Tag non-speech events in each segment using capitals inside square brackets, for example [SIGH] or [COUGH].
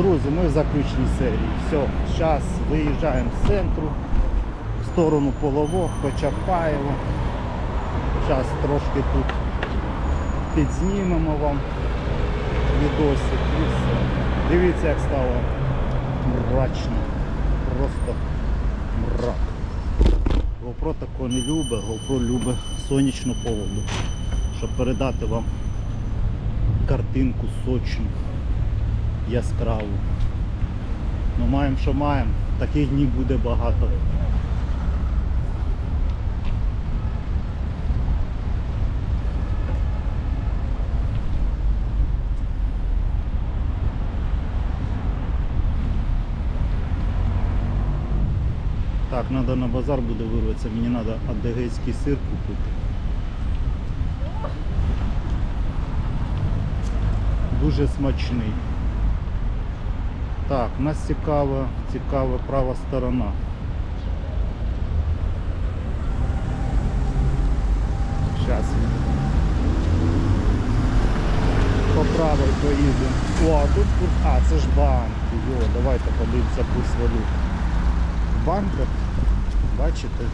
Друзі, ми в заключній серії. Все, зараз виїжджаємо з центру в сторону Половок, Почапаєво. Зараз трошки тут підзнімемо вам відосик і все. Дивіться, як стало мрачно. Просто мрак. GoPro такого не любить, GoPro любить сонячну погоду, щоб передати вам картинку сочну, яскраву. Ну маємо, що маємо, таких днів буде багато. Так, треба на базар буде вирватися, мені треба адегейський сир купити. Дуже смачний. Так, нас цікава, цікава права сторона. Зараз по правій поїдемо. О, а тут курс. А, це ж банк. Йо, давайте подивимося курс валют. В банках, бачите,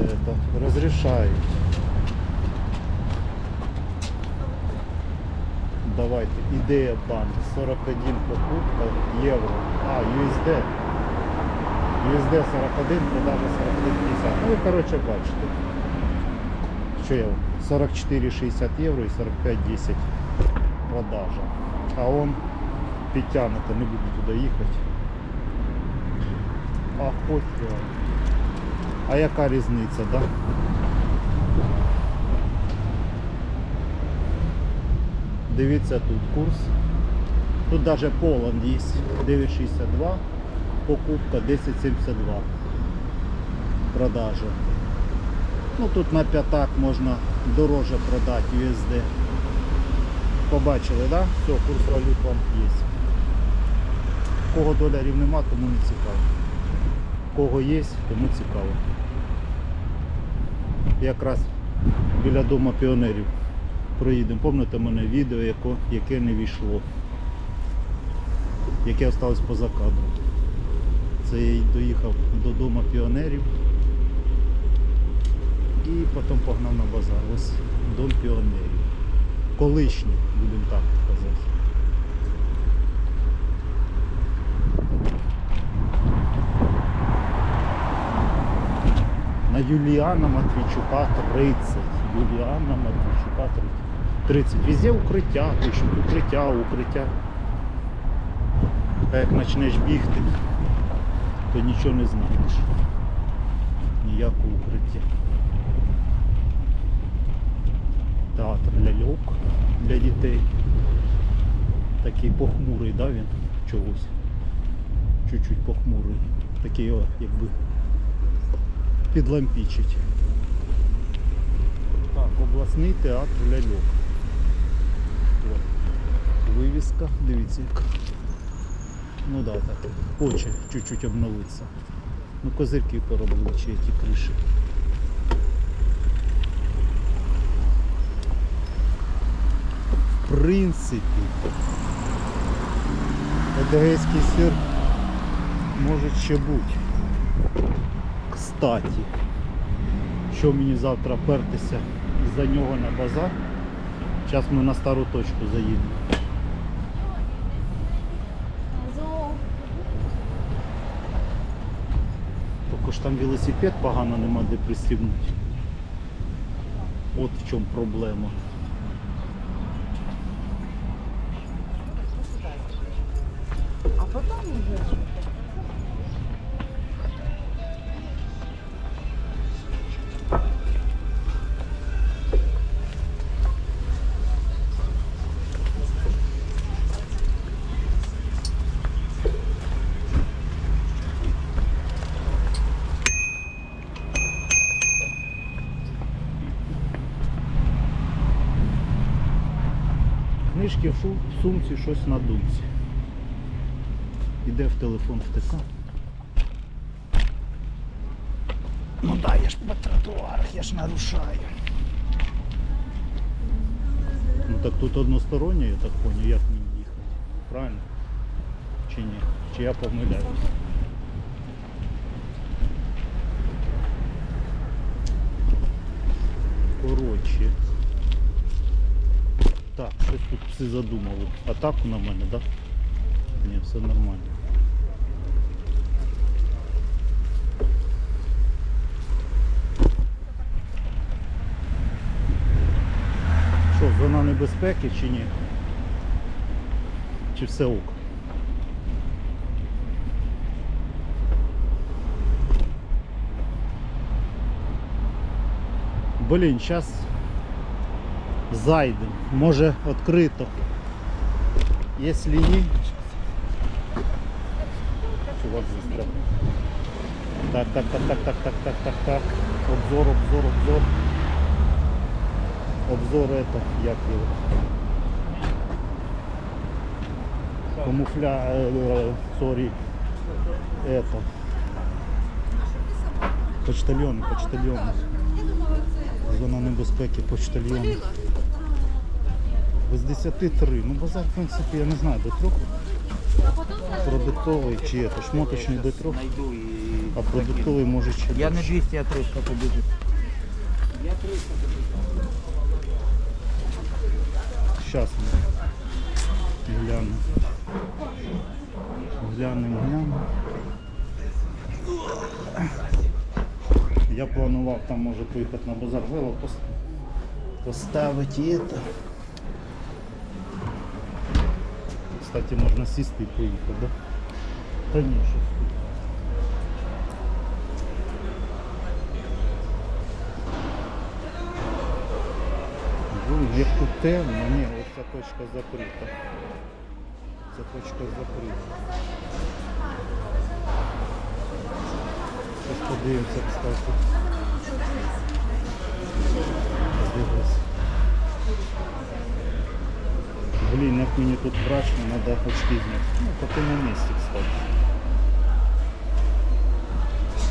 это, розрішають. Давайте, ідея банк, 41 покупка євро. А, USD. USD 41, продажа 41,50. Ну ви коротше бачите. Що я? 44,60 євро і 45,10 продажа. А он підтягнуто, не буду туди їхати. А пофіг. А яка різниця, да? Дивіться тут курс. Тут навіть Поланд є 9,62, покупка 10,72 продажа. Ну тут на п'ятак можна дороже продати USD. Побачили, да? Все, курс валют вам є. Кого доларів нема, тому не цікаво. Кого є, тому цікаво. Якраз біля дому піонерів проїдемо. Пам'ятаєте мене відео, яко- яке не війшло, яке осталось поза кадром. Це я доїхав до дому піонерів і потім погнав на базар. Ось дом піонерів. Колишній, будемо так казати. На Юліана Матвійчука 30. Юліана Матвійчука 30. 30. Везде укриття, пишуть, укриття, укриття. Та як почнеш бігти, то нічого не знайдеш. Ніякого укриття. Театр ляльок для дітей. Такий похмурий, да, він чогось. Чуть-чуть похмурий. Такий, о, якби підлампічить. Так, обласний театр ляльок. Вивіска, дивіться яка. Ну да, так. Хоче чуть-чуть обновитися. Ну козирки поробили чи ті криші. В принципі, едегейський сир може ще бути. Кстати, що мені завтра пертися із-за нього на базар. Зараз ми на стару точку заїдемо. Тільки ж там велосипед погано нема де пристібнути. От в чому проблема. А потом уже... Книжки в сумці, щось на думці. Іде в телефон втика. Ну да, я ж по тротуарах, я ж нарушаю. Ну так тут одностороннє, я так понял, як мені їхати. Правильно? чи ні? Чи я помиляюсь? Коротше. Так, щось тут всі задумали. Атаку на мене, так? Да? Ні, все нормально. Що, зона небезпеки чи ні? Чи все ок? Блін, зараз зайдемо. Може відкрито. Якщо ні. Чувак застряг. Так, так, так, так, так, так, так, так, так. Обзор, обзор, обзор. Обзор это, як його. Камуфля, э, э, сорі, это. Почтальони, почтальони. Зона небезпеки, почтальйони. Без 10 три. Ну базар, в принципі, я не знаю, до трьох. Продуктовий чи это, шмоточний до трьох, а продуктовий може чи Я не 200, а 300 побіжу. Я 300 Щас ми глянемо. Глянемо, глянемо. Я планував там може поїхати на базар вело поставити і. Кстати, можна сісти і поїхати, да? Та ні, щось як тут темно, ні, ось ця точка закрита. Ця точка закрита. Зараз подивимося, кстати. Дивись. Блін, як мені тут мрачно, треба очки зняти. Ну, поки на місці, кстати.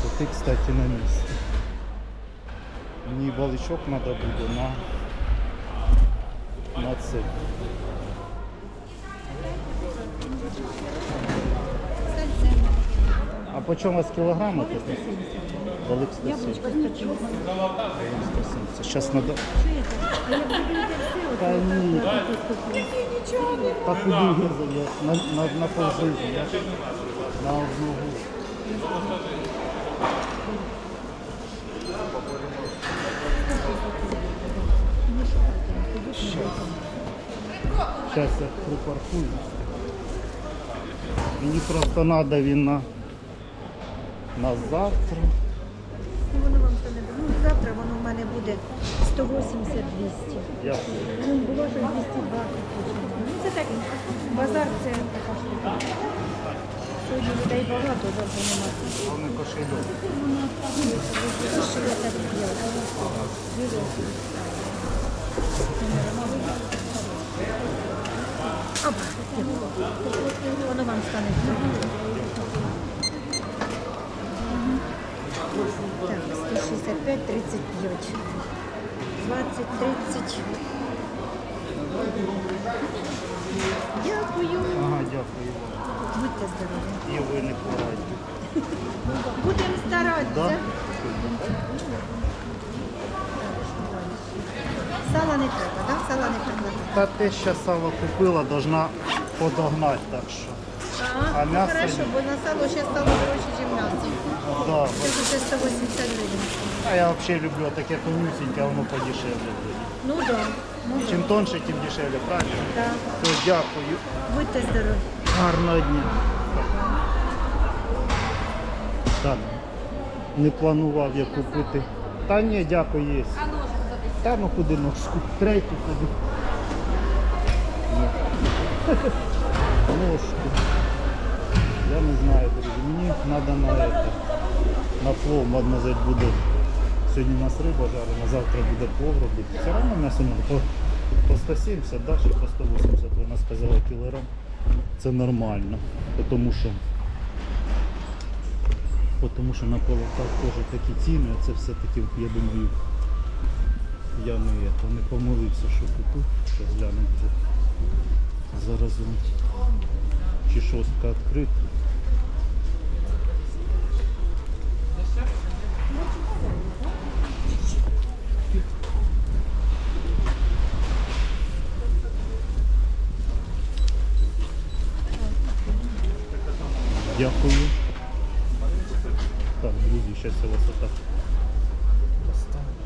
Поки, кстати, на місці. Мені баличок треба буде на на це. По чому у вас кілограми тут? Балик 170. Балик 170. Зараз треба... Та ні. Та куди я на, на, на полжизні, на одну. Зараз я припаркую. Мені просто треба він на, на завтра. Ну, воно вам це не буде. Ну, завтра воно в мене буде 180-200. Я Ну, було що 220 Ну, це так, базар це така штука. Сьогодні людей багато, завтра нема. головне кошельок. Я так? Оп, воно вам стане. Так, 165, 35. 20, 30. Дякую. Ага, дякую. Будьте здорові. І ви не хворайте. Будемо старатися. Да? Сала не треба, так? Сала не треба. Та те ще сало купила, должна подогнати, так що. А, А ну, м'ясо хорошо, бо на сало ще стало дорожче, ніж м'ясо. Да, Це вже 180 гривень. а я взагалі люблю таке тонюсіньке, а воно подешевле. Ну да. ну Чим да. тонше, тим дешевле, правильно? Да. То дякую. Будьте здорові. Гарного дня. Так. Не планував я купити. Та ні, дякую, є. Та ну куди ножку? Третю куди. [LAUGHS] Ножку. Я не знаю, друзі. Мені треба на это. На плов, мадемуазель буде. Сьогодні у нас риба жарена, завтра буде плов робити. Все одно м'ясо по, по 170, да, чи по 180, вона сказала кілограм. Це нормально. Тому що тому що на полотах теж такі ціни, а це все-таки, я думаю, я не, это, не помилився, що купив. Зараз глянемо. Зараз чи шостка відкрита. Дякую. Так, друзі, зараз я вас отак поставлю.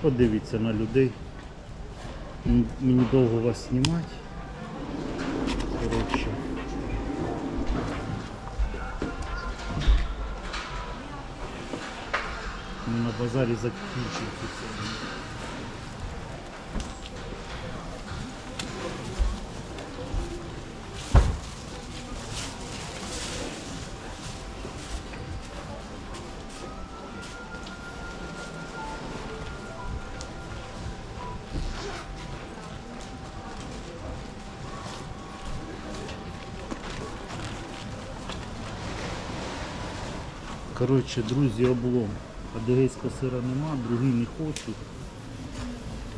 Подивіться на людей. Мені довго вас знімати. Коротше. На базарі закінчується. Коротше, друзі, облом. Адигейського сира нема, другий не хочу.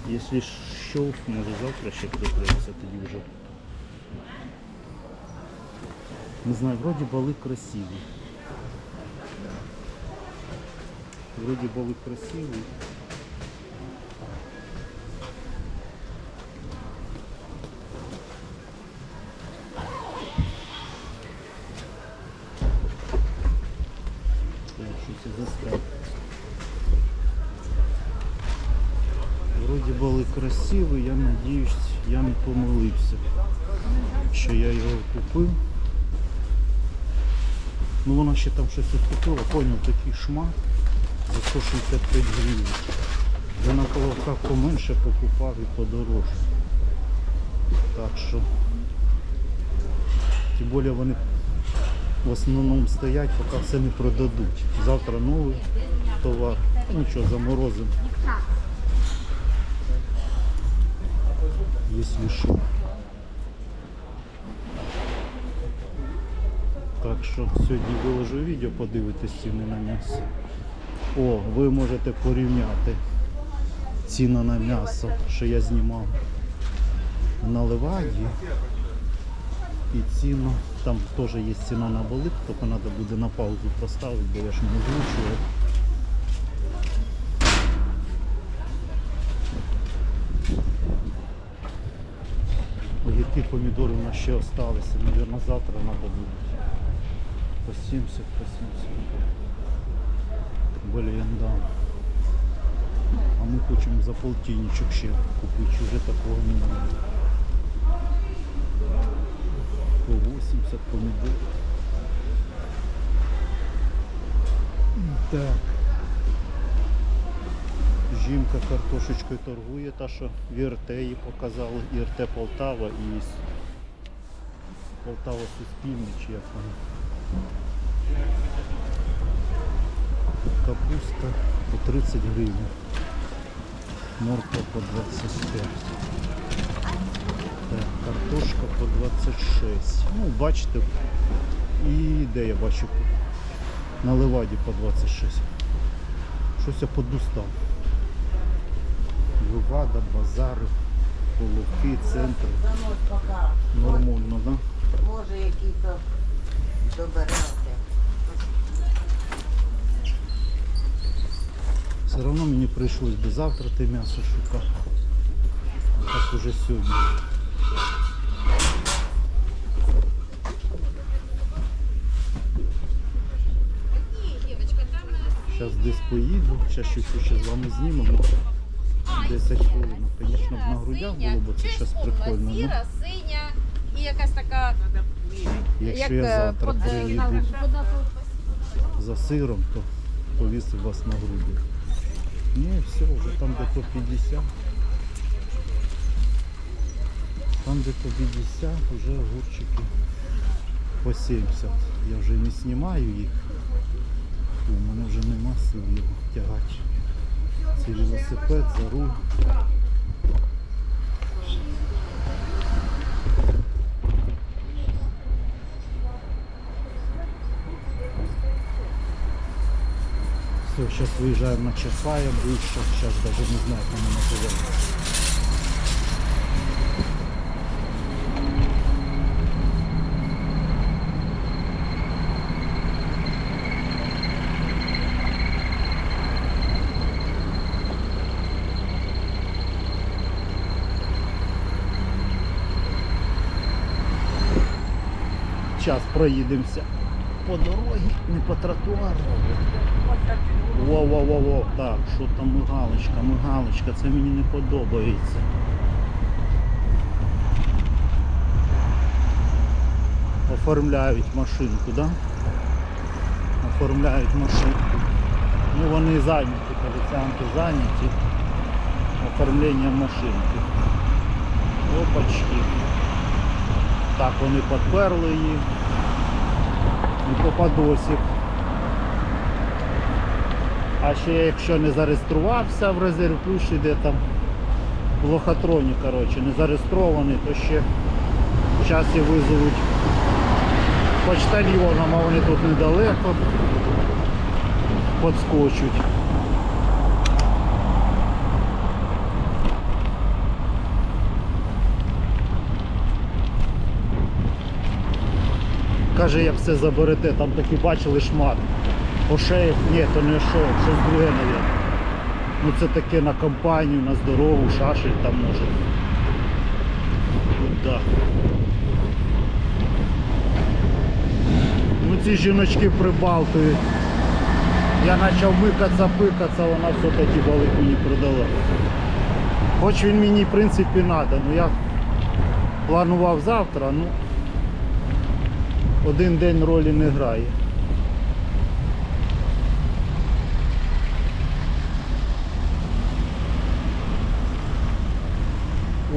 Якщо що, може завтра ще прикриється тоді вже. Не знаю, вроді бали красиві. Вроді бали красиві. Застряг. Вроді були красиві, я надіюсь, я не помилився, що я його купив. Ну вона ще там щось відкупила, поняв такий шмат за 165 гривень. Я на коловках поменше покупав і подорожче. Так що тим більше вони в основному стоять, поки все не продадуть. Завтра новий товар. Ну що, заморозимо. Якщо що. Так що сьогодні виложу відео, подивитись ціни на м'ясо. О, ви можете порівняти ціну на м'ясо, що я знімав на Леваді. І ціну, там теж є ціна на болит, тільки треба буде на паузу поставити, бо я ж не озвучував. Огірки, помідори у нас ще залишилися, мабуть, завтра треба буде. По 70, по 70. Блін, да. А ми хочемо за полтинничок ще купити, вже такого немає. По 80 помідор. Так. Жінка картошечкою торгує, та що ІРТ її показали, ІРТ Полтава і Полтава Суспільне, чи як воно. Капуста по 30 гривень. Морква по 25. Картошка по 26. Ну, бачите, і де я бачу на леваді по 26. Щось я подустав. Левада, базари, половки, центр. Нормально, да? Може, які-то добирати. Все одно мені прийшлось би завтра те м'ясо шукати. А так уже сьогодні. Зараз десь поїду, зараз щось ще з вами знімемо. 10 хвилин. Звісно, б на грудях було, бо це зараз прикольно. Ну, Сіра, синя і якась така, якщо як я е, завтра приїду за сиром, то повісив вас на груди. Ні, все, вже там де по 50. Там де по 50 вже огурчики по 70. Я вже не знімаю їх. У мене вже нема сил його тягати. Це велосипед за руль. То зараз виїжджаємо на Чапая, бывший, зараз навіть не знаю, як воно Зараз проїдемося по дорозі, не по тротуару. Во-во-во-во, так, що там мигалочка, мигалочка, це мені не подобається. Оформляють машинку, да? Оформляють машинку. Ну вони зайняті, поліціянти зайняті оформленням машинки. Опачки. Так, вони підперли її. І попадосик. А ще якщо не зареєструвався в резерв плюс іде там в лохотроні, коротше, не зареєстрований, то ще зараз і визовуть почтальйоном, а вони тут недалеко подскочуть. Каже, як все заберете, там такі бачили шмат. Ошеїв, ні, то не ошеїв, щось друге, мабуть. Ну це таке на компанію, на здорову, шашель там може. От да. Ну ці жіночки прибалтують. Я почав микатися, пикатися, вона все-таки балик мені продала. Хоч він мені в принципі треба, ну я планував завтра, ну один день ролі не грає.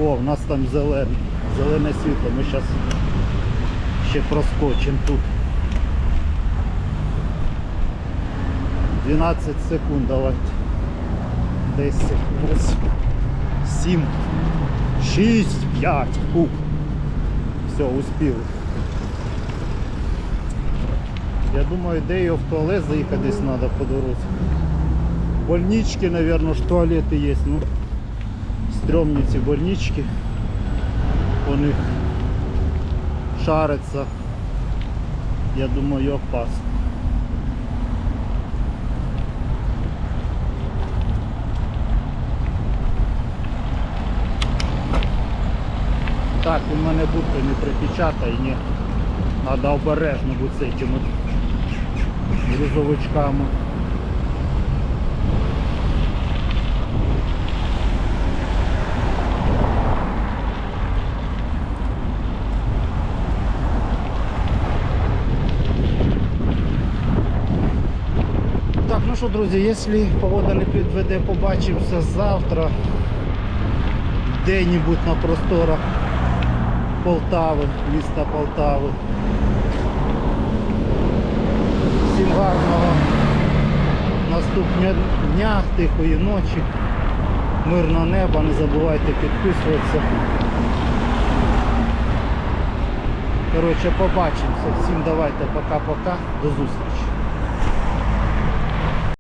О, в нас там зелене, зелене світло, ми зараз ще проскочимо тут. 12 секунд, давайте. 10, 8, 7, 6, 5. Ух. Все, успіли. Я думаю, де його в туалет заїхати десь треба по дорозі. Больнички, мабуть, ж туалети є. Ну, стрьомні ці больнички. У них шариться. Я думаю, опасно. Так, у мене будто не припечатає, ні. Треба обережно бути з цими грузовичками. Так, ну що, друзі, якщо погода не підведе, побачимося завтра де-небудь на просторах Полтави, міста Полтави. Всім гарного наступного дня, тихої ночі, мирного неба, не забувайте підписуватися. Коротше, побачимося. Всім давайте пока-пока. До зустрічі.